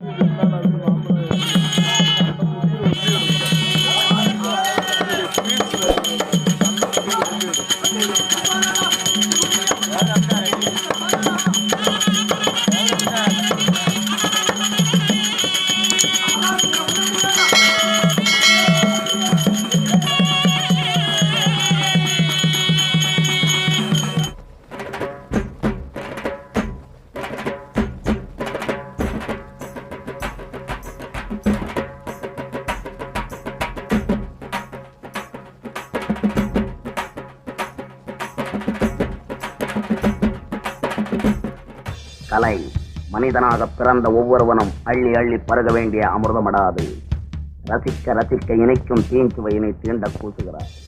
这个是蛋 கலை. மனிதனாக பிறந்த ஒவ்வொருவனும் அள்ளி அள்ளி பருக வேண்டிய அமிர்தமடாது. ரசிக்க ரசிக்க இணைக்கும் தீஞ்சுவையினை தீண்ட கூசுகிறார்.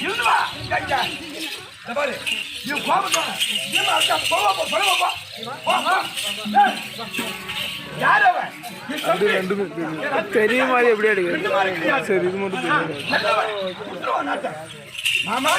இருந்து வா இந்த பாரு. நீ கோபத்தோட நீ மாட்டா போவா போ போவா போ போ போ ஏய், யார் அவன்? நீ அது தம்பி ரெண்டுமே தெரியும். தெரிய மாதிரி எப்படி எடுக்க? சரி இது மட்டும். மாமா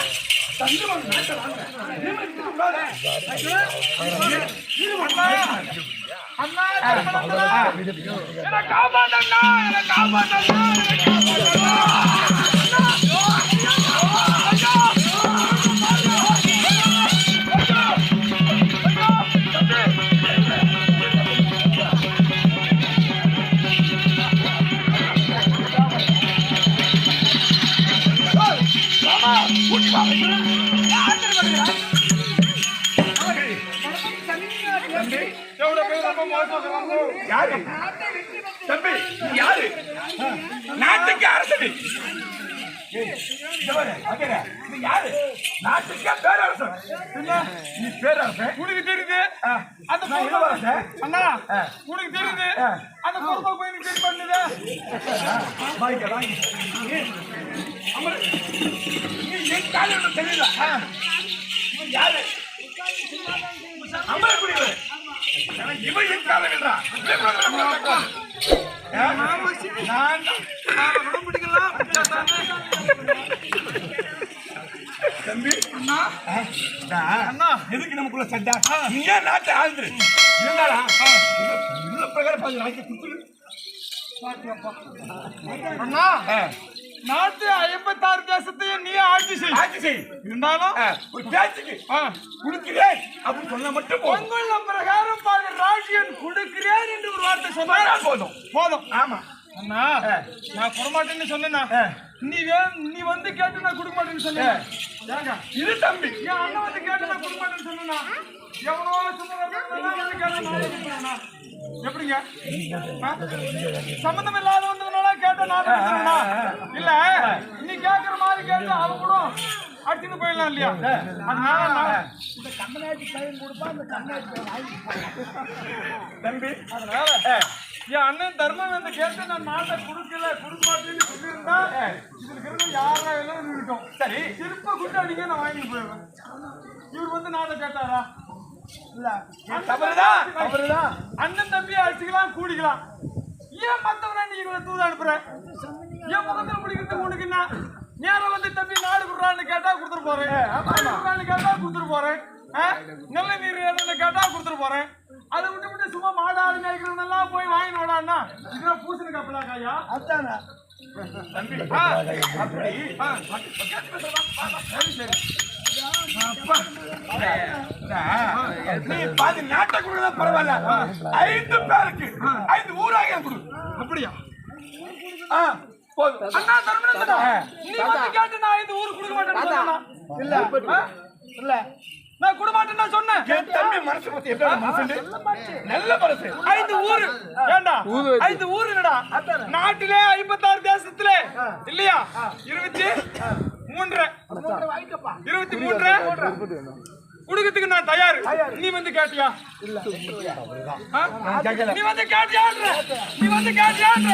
யாரு? தம்பி யாரு? நாட்டுக்கு அரசு யாரு நாட்டுக்கே பேரரசன் நீ பேரரசன் உனக்கு தெரியுது அந்த அண்ணா உனக்கு தெரியுது. அந்த பொறுப்பை போய் நீ பண்ணுது. நீ என் காலையில் தெரியல. யாரு? அமர குடிவர் இவன் என் காலம் என்றா தம்பி அண்ணா எதுக்கு நமக்குள்ள சண்டை நீ ஏன் நாட்டை ஆழ்ந்துரு இருந்தாடா உள்ள பிரகாரம் பாதி குத்துரு அண்ணா நாட்டு ஐம்பத்தாறு தேசத்தையும் நீ ஆட்சி செய். ஆட்சி செய். இருந்தாலும் ஒரு பேச்சுக்கு கொடுக்கிறேன் அப்படின்னு சொன்னா மட்டும் உங்கள் பிரகாரம் பாதி ராஜ்யம் கொடுக்கிறேன் என்று ஒரு வார்த்தை சொன்னா போதும். போதும். ஆமா. அண்ணா நான் கொடுமாட்டேன்னு சொன்னேன்னா நீ நீ வந்து கேட்டு நான் கொடுக்க மாட்டேன்னு சொன்னேன் ஏங்க இது தம்பி. என் அண்ணன் வந்து கேட்டு நான் கொடுக்க மாட்டேன்னு சொன்னேன்னா எவனோ வந்து கொடுக்குறேன்னா? எப்படிங்க? ஆ? சம்பந்தம் இல்லாத வந்ததுனால கேட்ட நான்? இல்ல நீ கேக்குற மாதிரி கேட்டு அவன் கூட அடிச்சுட்டு போயிடலாம் இல்லையா? அதனால இந்த கண்ணாடி பையன் கொடுப்பா அந்த கண்ணாடி தம்பி. அதனால என் அண்ணன் தர்மம் வந்து கேட்டு நான் நாட்டை கொடுக்கல கொடுக்க மாட்டேன்னு சொல்லியிருந்தா இதுல இருக்கிறது யாரா எல்லாம் இருக்கட்டும் சரி. திருப்ப குட்டாடிங்க நான் வாங்கி போயிடுவேன் இவர் வந்து நாட்டை கேட்டாரா? இல்ல. தவறுதான் தவறுதான் அண்ணன் தம்பி அடிச்சுக்கலாம் கூடிக்கலாம். ஏன் மத்தவன நீ இவரை தூது அனுப்புற? ஏன் முகத்துல பிடிக்கிறது உனக்கு என்ன? நேரம் வந்து தம்பி நாடு குடுறான்னு கேட்டா கொடுத்துட்டு போறேன். குடுறான்னு கேட்டா கொடுத்துட்டு போறேன்? நல்ல நீர் என்னன்னு கேட்டா கொடுத்துட்டு போறேன். அதை விட்டு விட்டு சும்மா மாடாடு மேய்க்கிறவனெல்லாம் போய் வாங்கிட்டு வாடான்னா இதெல்லாம் பூசணி கப்பலா காயா? அதானே. தம்பி அப்படி சரி சரி. நீ பாதி நாட்டை கொடுத்தா பரவாயில்ல. ஐந்து பேருக்கு ஐந்து ஊராக கொடு. அப்படியா? ஆ, போதும். அண்ணா நீ வந்து கேட்டு நான் ஐந்து ஊருக்கு கொடுக்க மாட்டேன்னு சொன்னேனா? இல்ல? இல்ல. நான் மாட்டேன்னு சொன்னேன். என் தம்பி மனசு பத்தி எப்படி மனசு நல்ல மனசு. ஐந்து ஊரு. ஏண்டா? ஐந்து ஊரு என்னடா நாட்டிலே ஐம்பத்தாறு தேசத்திலே. இல்லையா? இருபத்தி மூன்று இருபத்தி மூன்று குடுக்கத்துக்கு நான் தயார் நீ வந்து கேட்டியா ஆ? நீ வந்து கேட்டியான்ற நீ வந்து கேட்டியான்ற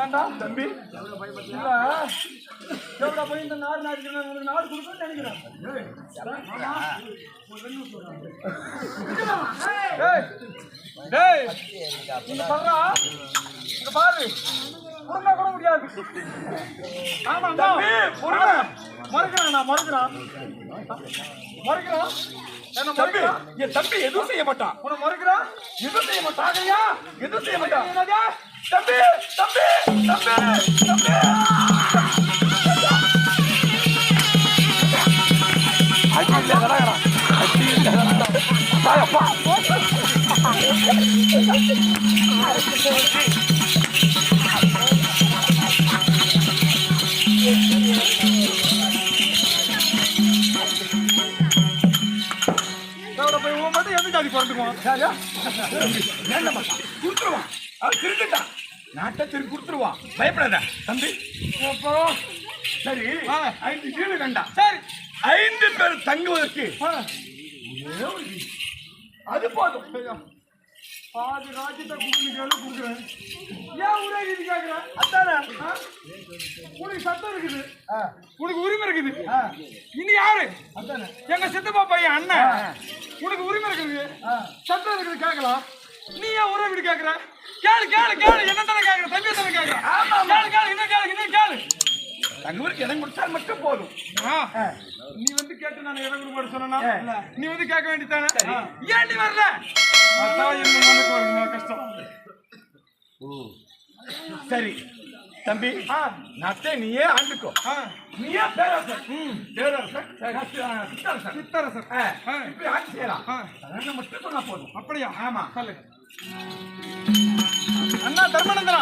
ஏண்டா தம்பி எவ்வளோ போய் இந்த நாடு நாடு உனக்கு நாடு கொடுக்கணும்னு நினைக்கிறேன் பாரு. பொறுமை கூட முடியாது. ஆமாண்டா. மறுக்கிறான், மறுக்கிறான், மறுக்கிறான். மறுக்கிறான். என்ன தம்பி? என் தம்பி எதுவும் செய்ய மாட்டான் உன்னை முறைக்கிறா? எதுவும் செய்ய மாட்டான் எதுவும் செய்ய மாட்டான்? தம்பி தம்பி தம்பி தம்பி இதோட போய் உன் மட்டும் எந்த ஜாதி பிறந்துக்குவான்? வேண்டாம் மாட்டான் கொடுத்துருவான் அவன் திருட்டுட்டான் நாட்டை திருப்பி கொடுத்துருவான் பயப்படாத தம்பி. அப்புறம் சரி. ஐந்து வீடு கண்டா. சரி. ஐந்து பேர் தங்குவதற்கு. அது போதும். பாதி ராஜ்யத்தை கேளு, கொடுக்குறேன். ஏன் ஒரே இது கேக்குற? அதானே? ஆ? உனக்கு சட்டம் இருக்குது. உனக்கு உரிமை இருக்குது. இனி யாரு? எங்க சித்தப்பா பையன் அண்ணன். உனக்கு உரிமை இருக்குது. சட்டம் இருக்குது கேட்கலாம். நீ ஏன் ஒரே வீடு கேக்குற? கேளு கேளு கேளு. என்ன தானே கேக்குற? தம்பி தானே கேக்குற? கேளு கேளு இன்னும் கேளு இன்னும் கேளு? தங்குவதற்கு இடம் கொடுத்தால் மட்டும் போதும். ஆ, நீ வந்து கேட்டு நான் இடம் கொடுக்க சொன்னா நீ வந்து கேட்க வேண்டியதானே ஏன் நீ வரல அதான் என்ன மனசுக்கு வருது கஷ்டம். சரி தம்பி நாட்டை நீயே ஆண்டுக்கோ. ஆ, நீயே பேரரசர் பேரரசர் சித்தரசர். சித்தரசர். இப்படி ஆட்சி செய்யலாம். மட்டும் சொன்னா போதும். அப்படியா? ஆமா. சொல்லு அண்ணா தர்மநந்தனா?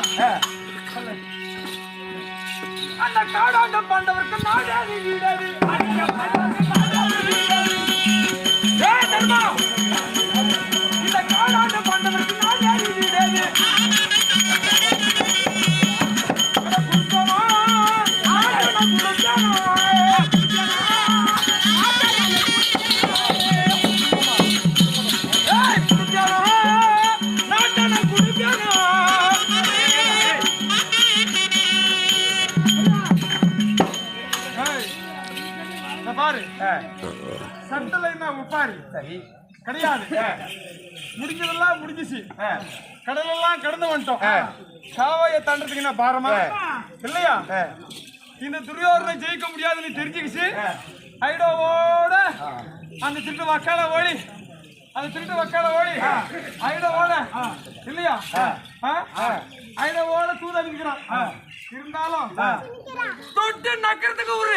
அந்த காடாண்ட பாண்டவருக்கு நாடாதி வீடாதி. ஏய் தர்மா இந்த காடாண்ட பாண்டவருக்கு நாடாதி வீடாதி. இங்க பாரு சட்டல என்ன உப்பாரி. சரி. கிடையாது முடிஞ்சதெல்லாம் முடிஞ்சிச்சு. கடலெல்லாம் கடந்து வந்துட்டோம். சாவைய தாண்டறதுக்கு என்ன பாரமா இல்லையா? இந்த துரியோதனை ஜெயிக்க முடியாதுன்னு தெரிஞ்சுக்கிச்சு. ஐடோவோட அந்த திருட்டு வக்கால ஓடி. அந்த திருட்டு வக்கால ஓடி. ஐடோவோட. இல்லையா? ஐடோவோட தூது அனுப்பிக்கிறான் இருந்தாலும் தொட்டு நக்கிறதுக்கு ஒரு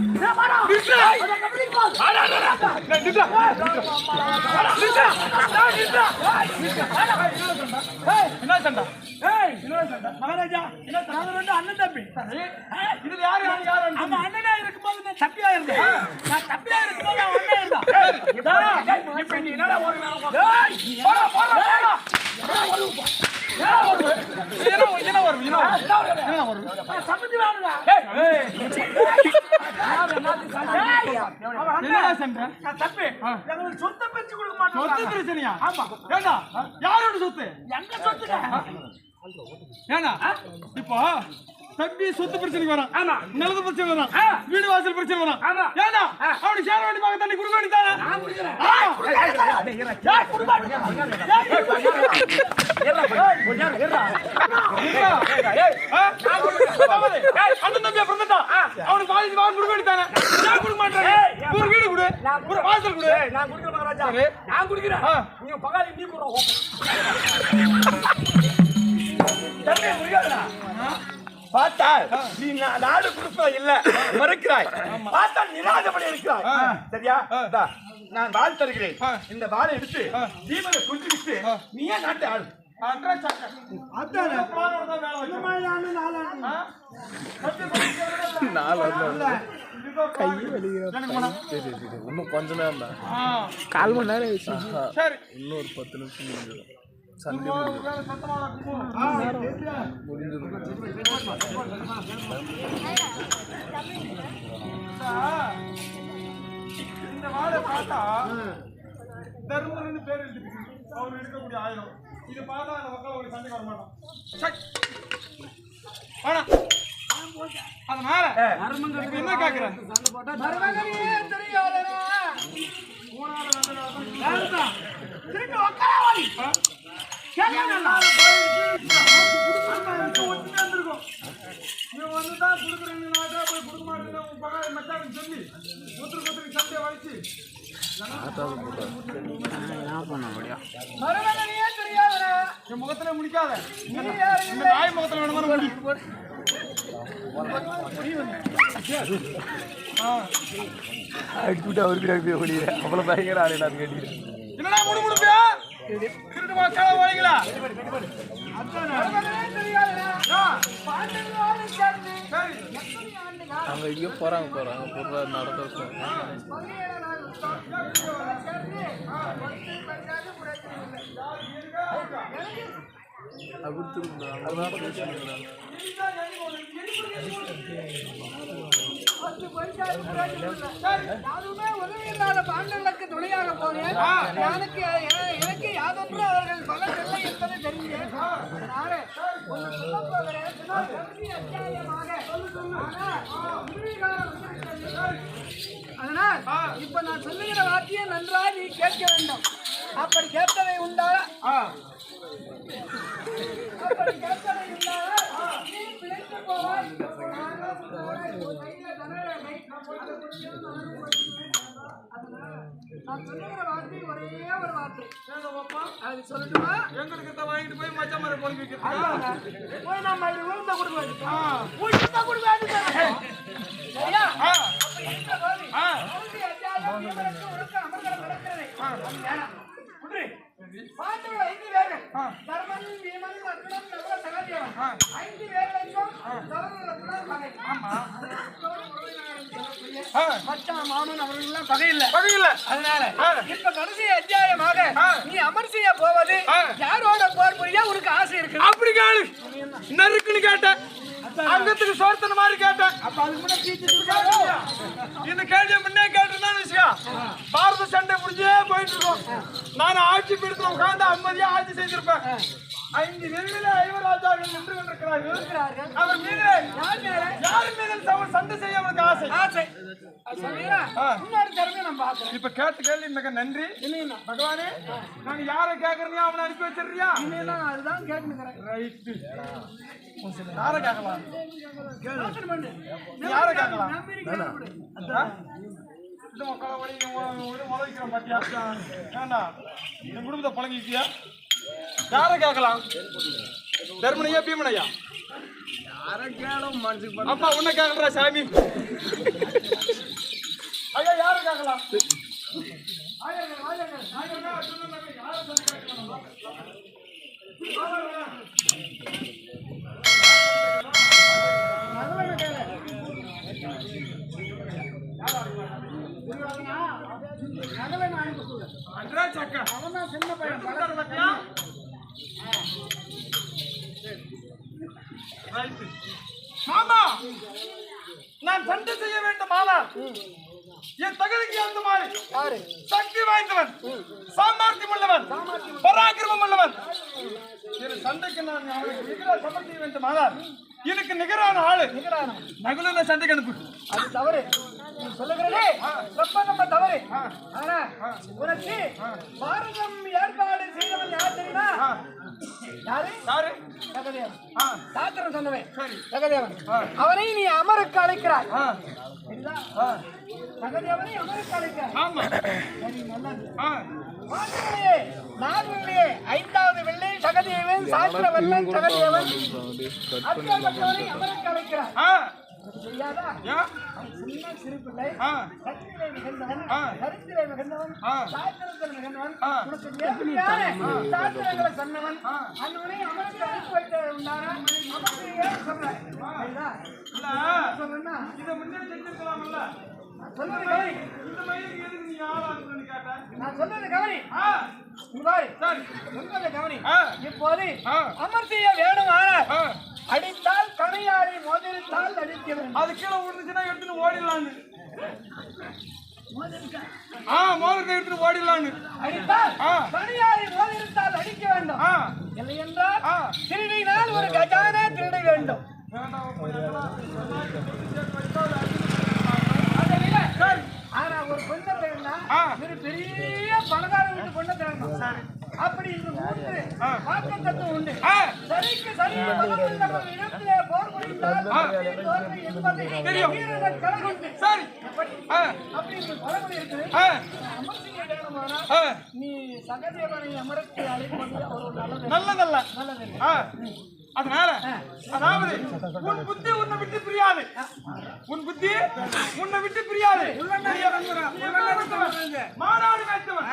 என்ன சண்டை மகாராஜா என்ன நாங்க ரெண்டு அண்ணன் தம்பி இது யாரு யாரு நம்ம அண்ணனா இருக்கும்போது நான் தப்பியா இருந்தேன் நான் தப்பியா இருக்கும்போது இப்ப நீ என்னடா ஒரு போடா போடா போடா என்ன வரும் என்ன வரும் என்ன வரும் சமைச்சு வாடுடா சண்டை தப்பு. எங்களுக்கு சொத்தை பிரிச்சு கொடுக்க மாட்டோம் சொத்து பிரச்சனையா? ஆமா. ஏண்டா? யாரோட சொத்து? எங்க சொத்துடா ஏண்டா? இப்போ தம்பி சொத்து பிரச்சனைக்கு வரான். ஆமா. நிலத்து பிரச்சனை வரான். வீடு வாசல் பிரச்சனை வரான். ஆமா. ஏண்டா? அவனுக்கு சேர வேண்டிய மகன் தண்ணி கொடுக்க வேண்டியதானே நான் குடிக்கிறேன். யார் கொடுக்க தம்பியா அவனுக்கு பாதி வாங்க கொடுக்க வேண்டியதானே ஏன் கொடுக்க மாட்டாங்க ஒரு வீடு கொடு. ஒரு வாசல் கொடு. நான் குடிக்கிற மகாராஜா. நான் குடிக்கிறேன். நீங்க பகாலி நீ கூட தம்பி முடியாதுடா. பார்த்தா நீ நாடு கொடுப்பா இல்ல மறுக்கிறாய். பார்த்தா நிராதபடி இருக்கிறாய். சரியா? நான் வாழ் தருகிறேன். இந்த வாளை எடுத்து தீபனை குஞ்சுவிட்டு நீ ஏன் நாட்டை ஆளு. நாலு இன்னும் கொஞ்ச நேரம் தான். கால் மணி நேரம் இன்னும் ஒரு பத்து நிமிஷம் முடிஞ்சிடும். சண்டே இந்த வாழை பார்த்தா தர்மன்னு பேர் எழுதிருக்கு அவர் எடுக்கக்கூடிய ஆயுதம் இது பார்த்தா அந்த மக்கள் ஒரு சண்டைக்கு வர மாட்டோம். வேணாம். அதனால என்ன கேக்குறேன் மருமகனே தெரியாதனா வேண்டாம். என் முகத்துல முடிக்காத. இந்த நாய் முகத்துல வேணுமா முடி. அடிச்சுட்டு அவருக்கு அனுப்பி முடியல அவ்வளோ பயங்கர ஆளு நான் கேட்டீங்க என்னடா முடி முடிப்பியா? திருட்டு மக்கள வழிகளா மருமகனே தெரியாதனா பாண்டவர்களோடு சேர்ந்து சரி எத்தனை ஆண்டுகள் அங்கே எங்கேயோ போகிறாங்க போகிறாங்க போடுற நடத்த யாருமே உதவி இல்லாத பாண்டவர்களுக்கு துணையாக போனேன் எனக்கு எனக்கு யாதொன்று அவர்கள் பலன் இல்லை என்பது தெரிஞ்சேன் அதனால் இப்ப நான் சொல்லுகிற வார்த்தையை நன்றாக நீ கேட்க வேண்டும். அப்படி கேட்டவை உண்டா? அப்படி எங்களுக்கு வாங்கிட்டு போய் மச்சான் மாதிரி பொழுது வைக்கிறோம் போய் நம்ம இது உளுந்த கொடுக்குறது உளுந்த ஐந்து. தர்மன். ஐந்து பகை. ஆ மச்சான், மாமன் அவர்களெல்லாம் பகை இல்லை. வகையில்ல அதனால ஆ. இப்ப கடைசி அத்தியாயமாக. நீ அமர் செய்ய போவது. யாரோட போர் புரிய உனக்கு ஆசை இருக்கு அப்படி கேளு நறுக்குன்னு கேட்டேன் அங்கத்துக்கு சோர்த்தன மாதிரி கேட்டேன் அப்ப அதுக்கு முன்னாடி இந்த நான் ஆட்சி பீடத்துல உட்கார்ந்து அம்மதியா ஆட்சி செய்திருப்பேன் ஐந்து நெருங்கில ஐவராஜாக்கள் நின்று கொண்டிருக்கிறார்கள். அவர் மீது யார் யார் மீது சண்டை செய்ய அவனுக்கு ஆசை? ஆசை. நான் இப்ப கேட்ட கேள்வி மிக நன்றி. பகவானே நாங்க யாரை கேக்குறீங்க அவனை அனுப்பி நான் அதுதான் கேட்டுக்கிறேன் ரைட்டு யாரை கேட்கலாம்? யாரை கேட்கலாம்? இன்னும் கேட்கக்கூடாது. ஆ? இந்த மக்களை வழி பாத்தியா ஏண்டா என் குடும்பத்தை பழகிக்கியா யாரை கேட்கலாம்? தர்மனையா பீமனையா? அப்பா உன்னை கேட்கறா சாமி. ஐயா யாரை கேட்கலாம் அர்ஜுனன் நம்பி, யாரை சொல்லி கேட்கலாம்? நகலை நான் சக்கா அவன் தான் சின்ன பையன். மாமா நான் சண்டை செய்ய வேண்டும் ஆனால் என் தகுதிக்கு அந்த மாதிரி யாரு? சக்தி வாய்ந்தவன் சாமர்த்தியம் உள்ளவன் பராக்கிரமம் உள்ளவன். இரு சண்டைக்கு நான் அவனுக்கு நிகர சமர்த்திய வேண்டும் ஆனால் எனக்கு நிகரான ஆளு நிகரான. நகுலன சண்டைக்கு அனுப்பு. அது தவறு. சொல்லுகிறதே ரொம்ப ரொம்ப தவறு. ஆனா உனக்கு பாரதம் ஏற்பாடு செய்தவன் யார் தெரியுமா? யாரு? யாரு? சகதேவன் ஆ, சாத்திரம் சொன்னவன். சரி. சகதேவன் அவனை நீ அமருக்கு அழைக்கிறாய். ஆ, சரிதா? ஆ, சகதேவனை அமருக்கு அழைக்கிறாய். ஆமா. சரி நல்லது. நான்கிலே ஐந்தாவது வெள்ளை சகதேவன் சாஸ்திர வெள்ளன் சகதேவன் அமருக்கு அழைக்கிறாய் ஆ, அது தெரியாதா ஏன்? அவன் சின்ன சிறு பிள்ளை ஆ, சக்தியிலே மிகுந்தவன் ஆ. கருத்திலே மிகுந்தவன் ஆ. சாஸ்திரத்தில் மிகுந்தவன். ஆ. உனக்கு நேர்மையான சாஸ்திரங்களை சொன்னவன். அந்தவனை அமருக்கு அழைத்து வைத்த உண்டான? அமர்ந்து ஏன் சொல்றேன்னா? இதை முன்னே செஞ்சிருக்கலாம்ல இப்போது. அமர் செய்ய வேணுமானால் ஆ. அடித்தால் கணையாளி மோதிரித்தால் அடிக்க வேண்டும் அது கீழே விழுந்துச்சுன்னா எடுத்துட்டு ஓடிடலான்னு. ஆ மோதிரத்தை எடுத்துட்டு ஓடிடலான்னு. அடித்தால். தனியாரை மோதிரத்தால் அடிக்க வேண்டும். இல்லை என்றால் ஆ. திருடினால் ஒரு கஜானே திருட வேண்டும் அதை விட, ஆனா ஒரு பெண்ணை தேடினா ஆ. ஒரு பெரிய பணக்கார வீட்டு பொண்ணை தேடணும் அப்படி இந்த மூன்று தத்துவம் உண்டு. சரிக்கு சரி பகவான் நம்ம இடத்திலே போர் புரிந்தால் வெற்றி தோல்வி என்பது தெரியும். வீரர்கள் கலகுண்டு. சரி. எப்படி? ஆ. அப்படி இந்த பழமொழி இருக்குது. ஆ. அமர்சிங்க வேணுமானால் ஆ. நீ சகதேவனை அமரத்தை அழைப்பது ஒரு நல்லது. நல்லதல்ல. நல்லது. ஆ, அதனால அதாவது உன் புத்தி உன்னை விட்டு பிரியாது உன் புத்தி உன்னை விட்டு பிரியாது மாநாடு வைத்தவன்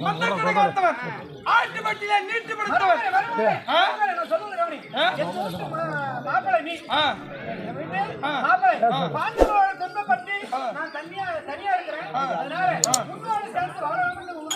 மந்தக்கடை காத்தவன் ஆட்டு மட்டிலே நீட்டு படுத்தவன் ஆ? நான் சொல்றது கவனி. ஆ? என் வீட்டு மா- மாப்பிள்ளை நீ. மாப்பிள்ளை. பாண்டவரோட துன்பப்பட்டு நான் தனியா தனியா இருக்கிறேன். அதனால சேர்ந்து சொல்லுகிறேன்.